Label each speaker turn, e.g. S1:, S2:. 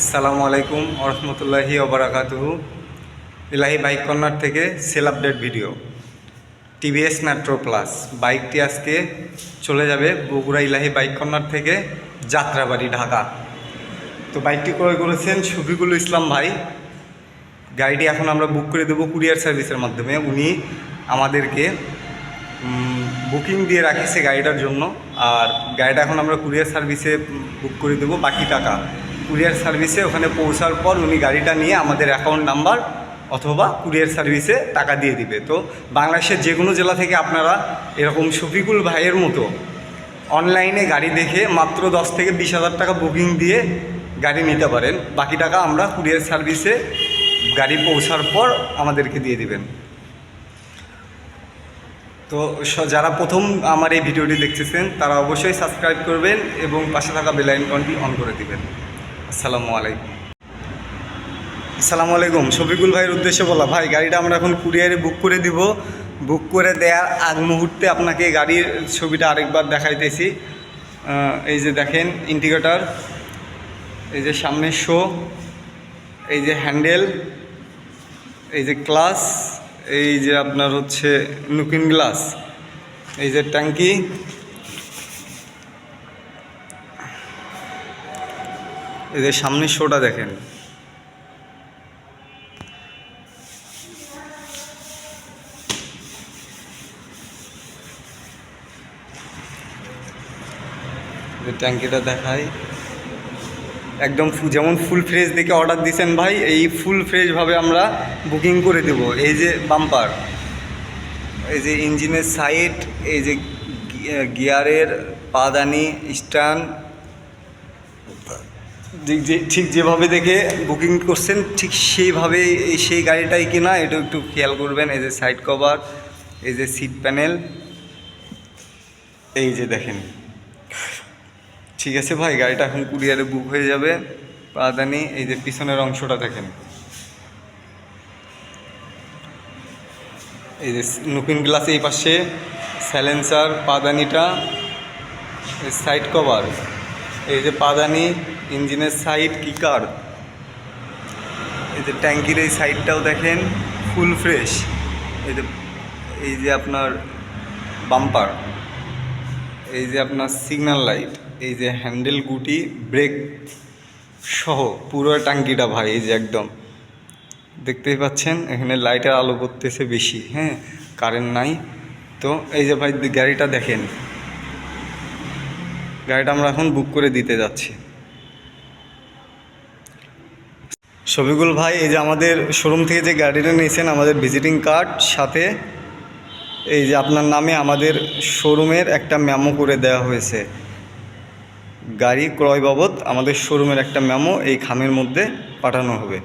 S1: আসসালামু আলাইকুম আরহামতুল্লাহি ওবরাকাতুহু। ইলাহি বাইক কর্নার থেকে sale update video. TVS metro plus. বাইকটি আজকে চলে যাবে বগুড়া ইলাহি বাইক কর্নার থেকে যাত্রাবাড়ি, ঢাকা। তো বাইকটি ক্রয় করেছেন শফিকুল ইসলাম ভাই। গাড়িটি এখন আমরা বুক করে দেবো কুরিয়ার সার্ভিসের মাধ্যমে। উনি আমাদেরকে বুকিং দিয়ে রাখিছে গাড়িটার জন্য। আর গাড়িটা এখন আমরা কুরিয়ার সার্ভিসে বুক করে দেবো বাকি টাকা। কুরিয়ার সার্ভিসে ওখানে পৌঁছার পর উনি গাড়িটা নিয়ে আমাদের অ্যাকাউন্ট নাম্বার অথবা কুরিয়ার সার্ভিসে টাকা দিয়ে দিবে। তো বাংলাদেশের যে কোনো জেলা থেকে আপনারা এরকম শফিকুল ভাইয়ের মতো অনলাইনে গাড়ি দেখে মাত্র দশ থেকে বিশ হাজার টাকা বুকিং দিয়ে গাড়ি নিতে পারেন। বাকি টাকা আমরা কুরিয়ার সার্ভিসে গাড়ি পৌঁছার পর আমাদেরকে দিয়ে দিবেন। তো যারা প্রথম আমার এই ভিডিওটি দেখতেছেন, তারা অবশ্যই সাবস্ক্রাইব করবেন এবং পাশে থাকা বেল আইকনটি অন করে দিবেন। আসসালামু আলাইকুম। আসসালামু আলাইকুম। শফিকুল ভাইয়ের উদ্দেশ্যে বলা ভাই, গাড়িটা আমরা এখন কুরিয়ারে বুক করে দিব। বুক করে দেওয়ার আগ মুহূর্তে আপনাকে গাড়ির ছবিটা আরেকবার দেখাইতেছি। এই যে দেখেন ইন্ডিকেটার এই যে সামনের শো, এই যে হ্যান্ডেল, এই যে ক্লাস এই যে আপনার হচ্ছে নুকিন গ্লাস, এই যে ট্যাঙ্কি যে সামনের শোটা দেখেন। ট্যাঙ্কিটা দেখাই। একদম যেমন ফুল ফ্রেশ দেখে অর্ডার দিয়েছেন ভাই, এই ফুল ফ্রেশভাবে আমরা বুকিং করে দেব। এই যে বাম্পার এই যে ইঞ্জিনের সাইড এই যে গিয়ারের পাদানি স্ট্যান্ড ঠিক যেভাবে দেখে বুকিং করছেন, ঠিক সেইভাবে সেই গাড়িটাই কিনা, এটা একটু খেয়াল করবেন। এই যে সাইড কভার এই যে সিট প্যানেল এই যে দেখেন। ঠিক আছে ভাই, গাড়িটা এখন কুরিয়ারে বুক হয়ে যাবে। পাদানি এই যে পিছনের অংশটা দেখেন। এই যে নুকিন গ্লাস এই পাশে স্যালেন্সার পাদানিটা সাইড কভার এই যে পাদানি ইঞ্জিনের সাইড কিকার এই যে ট্যাঙ্কির এই সাইডটাও দেখেন ফুল ফ্রেশ এই যে এই যে আপনার বাম্পার এই যে আপনার সিগন্যাল লাইট এই যে হ্যান্ডেল গুটি ব্রেক সহ পুরো ট্যাঙ্কিটা ভাই, এই যে একদম। দেখতেই পাচ্ছেন, এখানে লাইটের আলো করতেছে বেশি হ্যাঁ? কারেন্ট নাই। তো এই যে ভাই, গাড়িটা দেখেন। গাড়িটা আমরা এখন বুক করে দিতে যাচ্ছি। শফিকুল ভাই, এই যে আমাদের শোরুম থেকে যে গাড়িটা নিয়েছেন, আমাদের ভিজিটিং কার্ড সাথে, এই যে আপনার নামে আমাদের শোরুমের একটা মেমো করে দেওয়া হয়েছে। গাড়ি ক্রয় বাবদ আমাদের শোরুমের একটা মেমো এই খামের মধ্যে পাঠানো হবে।